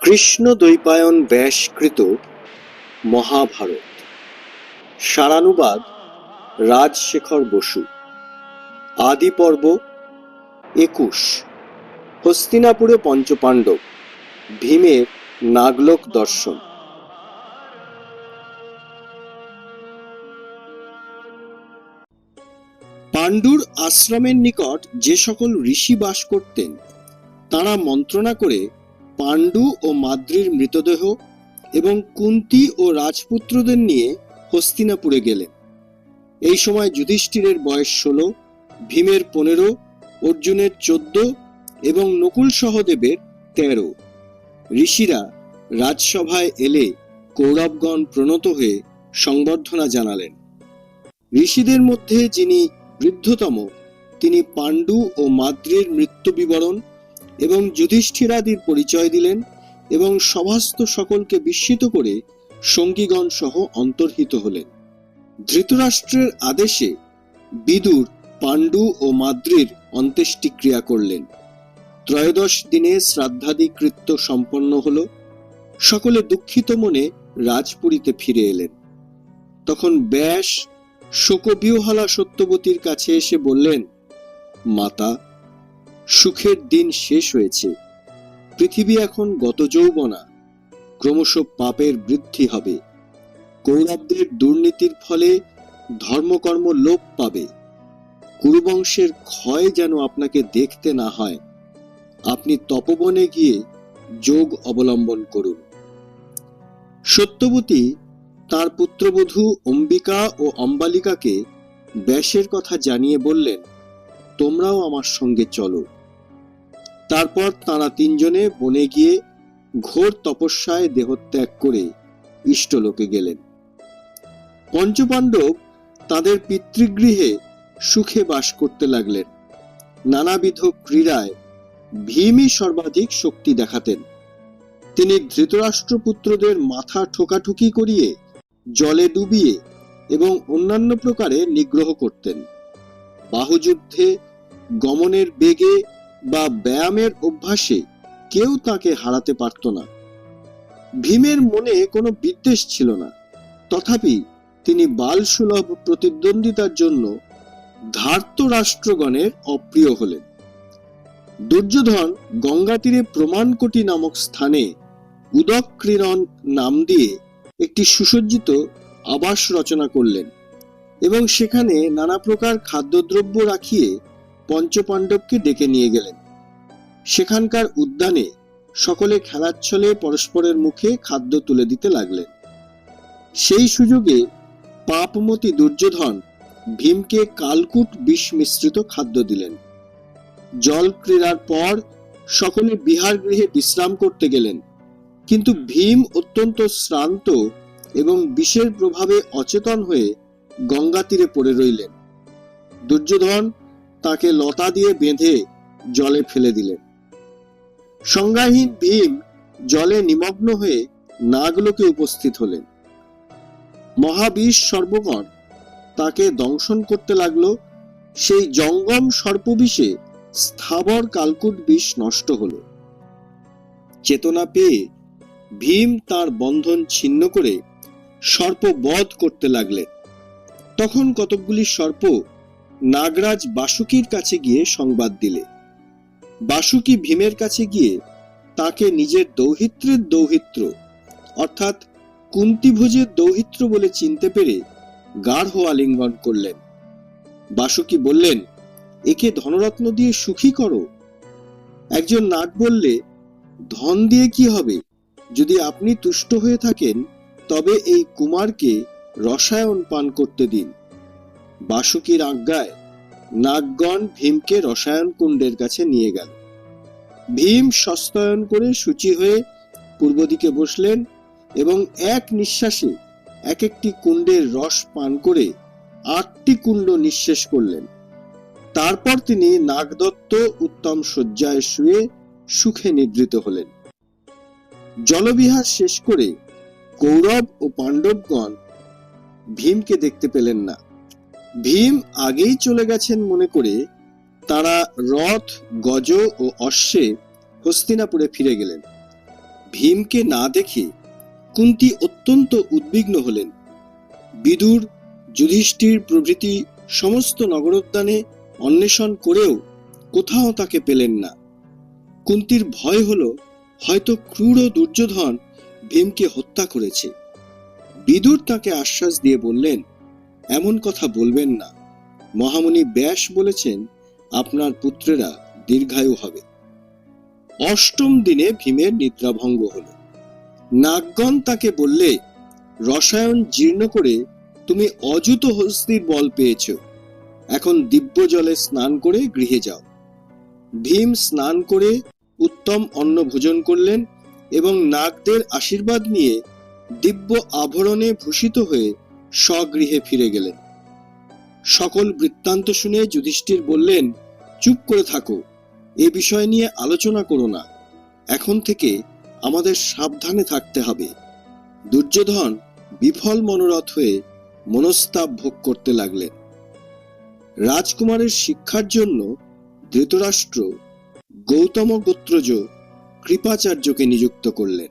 কৃষ্ণ দ্বৈপায়ন ব্যাসকৃত মহাভারত। সারানুবাদ রাজশেখর বসু। আদি পর্ব একুশ। হস্তিনাপুরে পঞ্চপাণ্ডব। ভীমের নাগলোক দর্শন। পাণ্ডুর আশ্রমের নিকট যে সকল ঋষি বাস করতেন, তারা মন্ত্রণা করে পাণ্ডু ও মাদ্রির মৃতদেহ এবং কুন্তি ও রাজপুত্রদের নিয়ে হস্তিনাপুরে গেলেন। এই সময় যুধিষ্ঠিরের বয়স ষোলো, ভীমের পনেরো, অর্জুনের চোদ্দ এবং নকুল সহদেবের তেরো। ঋষিরা রাজসভায় এলে কৌরবগণ প্রণত হয়ে সংবর্ধনা জানালেন। ঋষিদের মধ্যে যিনি বৃদ্ধতম। তিনি পাণ্ডু ও মাদ্রির মৃত্যু বিবরণ এবং যুধিষ্ঠিরাদির পরিচয় দিলেন এবং সভাস্থ সকলকে বিস্মিত করে সঙ্গীগণ সহ অন্তর্হিত হলেন। ধৃতরাষ্ট্রের আদেশে বিদুর পাণ্ডু ও মাদ্রির অন্ত্যেষ্টিক্রিয়া করলেন। ত্রয়োদশ দিনে শ্রাদ্ধাদি কৃত্য সম্পন্ন হল। সকলে দুঃখিত মনে রাজপুরীতে ফিরে এলেন। তখন ব্যাস শোকবিহলা সত্যবতীর কাছে এসে বললেন, মাতা, সুখের দিন শেষ হয়েছে। পৃথিবী এখন গত যৌবনা। ক্রমশ পাপের বৃদ্ধি হবে। কৌরবদের দুর্নীতির ফলে ধর্মকর্ম লোপ পাবে। কুরুবংশের ক্ষয় যেন আপনাকে দেখতে না হয়। আপনি তপবনে গিয়ে যোগ অবলম্বন করুন। সত্যবতী তার পুত্রবধূ অম্বিকা ও অম্বালিকাকে ব্যাসের কথা জানিয়ে বললেন, তোমরাও আমার সঙ্গে চলো। তারপর তারা তিনজনে বনে গিয়ে ঘোর তপস্যায় দেহত্যাগ করে ইষ্টলোকে গেলেন। পঞ্চপাণ্ডব তাদের পিতৃগৃহে সুখে বাস করতে লাগলেন। নানাবিধ ক্রীড়ায় ভীমই সর্বাধিক শক্তি দেখাতেন। তিনি ধৃতরাষ্ট্রপুত্রদের মাথা ঠোকাঠুকি করিয়ে জলে ডুবিয়ে এবং অন্যান্য প্রকারে নিগ্রহ করতেন। বাহুযুদ্ধে গমনের বেগে বা ব্যায়ামের অভ্যাসে কেউ তাকে হারাতে পারত না। ভীমের মনে কোনো বিদ্বেষ ছিল না। তথাপি তিনি বালসুলভ প্রতিদ্বন্দ্বিতার জন্য ধার্ত রাষ্ট্রগণের অপ্রিয় হলেন। দুর্যোধন গঙ্গা তীরে প্রমাণকোটি নামক স্থানে উদক্রীড়ন নাম দিয়ে একটি সুসজ্জিত আবাস রচনা করলেন এবং সেখানে নানা প্রকার খাদ্যদ্রব্য রাখিয়ে পঞ্চপাণ্ডবকে ডেকে নিয়ে গেলেন। সেখানকার উদ্যানে সকলে খেলার ছলে পরস্পরের মুখে খাদ্য তুলে দিতে লাগলেন। সেই সুযোগে পাপমতি দুর্যোধন ভীমকে কালকুট বিষ মিশ্রিত খাদ্য দিলেন। জল ক্রীড়ার পর সকলে বিহার গৃহে বিশ্রাম করতে গেলেন। কিন্তু ভীম অত্যন্ত শ্রান্ত এবং বিষের প্রভাবে অচেতন হয়ে গঙ্গা তীরে পড়ে রইলেন। দুর্যোধন তাকে লতা দিয়ে বেঁধে জলে ফেলে দিলেন। সংজ্ঞাহীন ভীম জলে নিমগ্ন হয়ে নাগলোকে উপস্থিত হলেন। মহাবিষ সর্বগণ তাকে দংশন করতে লাগল। সেই জঙ্গম সর্পবিষে স্থাবর কালকুট বিষ নষ্ট হলো। চেতনা পেয়ে ভীম তার বন্ধন ছিন্ন করে সর্প বধ করতে লাগলেন তখন কতকগুলি সর্প নাগরাজ বাসুকির কাছে গিয়ে সংবাদ দিলে। বাসুকি ভীমের কাছে গিয়ে তাকে নিজের দৌহিত্রের দৌহিত্র, অর্থাৎ কুন্তিভোজের দৌহিত্র বলে চিনতে পেরে গাঢ় আলিঙ্গন করলেন। বাসুকি বললেন, একে ধনরত্ন দিয়ে সুখী করো। একজন নাগ বললে, ধন দিয়ে কি হবে? যদি আপনি তুষ্ট হয়ে থাকেন, তবে এই কুমারকে রসায়ন পান করতে দিন। বাসুকির আজ্ঞায় নাগগণ ভীমকে রসায়ন কুণ্ডের কাছে নিয়ে গেল। ভীম সস্তয়ন করে সূচি হয়ে পূর্ব দিকে বসলেন এবং এক নিঃশ্বাসে এক একটি কুণ্ডের রস পান করে আটটি কুণ্ড নিঃশেষ করলেন। তারপর তিনি নাগদত্ত উত্তম শয্যায় শুয়ে সুখে নিদ্রিত হলেন। জলবিহার শেষ করে কৌরব ও পাণ্ডবগণ ভীমকে দেখতে পেলেন না। ভীম আগেই চলে গেছেন মনে করে তারা রথ, গজ ও অশ্বে হস্তিনাপুরে ফিরে গেলেন। ভীমকে না দেখে কুন্তি অত্যন্ত উদ্বিগ্ন হলেন। বিদুর যুধিষ্ঠির প্রভৃতি সমস্ত নগরোদ্যানে অন্বেষণ করেও কোথাও তাকে পেলেন না। কুন্তির ভয় হলো হয়তো ক্রূর দুর্যোধন ভীমকে হত্যা করেছে। বিদুর তাকে আশ্বাস দিয়ে বললেন, এমন কথা বলবেন না। মহামুনি ব্যাস বলেছেন, আপনার পুত্রেরা দীর্ঘায়ু হবে। অষ্টম দিনে ভীমের নিদ্রাভঙ্গ হল। নাগগণ তাকে বললে, রসায়ন জীর্ণ করে তুমি অযুত হস্তির বল পেয়েছ। এখন দিব্য জলে স্নান করে গৃহে যাও। ভীম স্নান করে উত্তম অন্ন ভোজন করলেন এবং নাগদের আশীর্বাদ নিয়ে দিব্য আভরণে ভূষিত হয়ে স্বগৃহে ফিরে গেলেন। সকল বৃত্তান্ত শুনে যুধিষ্ঠির বললেন, চুপ করে থাকো, এ বিষয় নিয়ে আলোচনা করো না। এখন থেকে আমাদের সাবধানে থাকতে হবে। দুর্যোধন বিফল মনোরথ হয়ে মনস্তাপ ভোগ করতে লাগলেন। রাজকুমারের শিক্ষার জন্য ধৃতরাষ্ট্র গৌতম গোত্রজ কৃপাচার্যকে নিযুক্ত করলেন।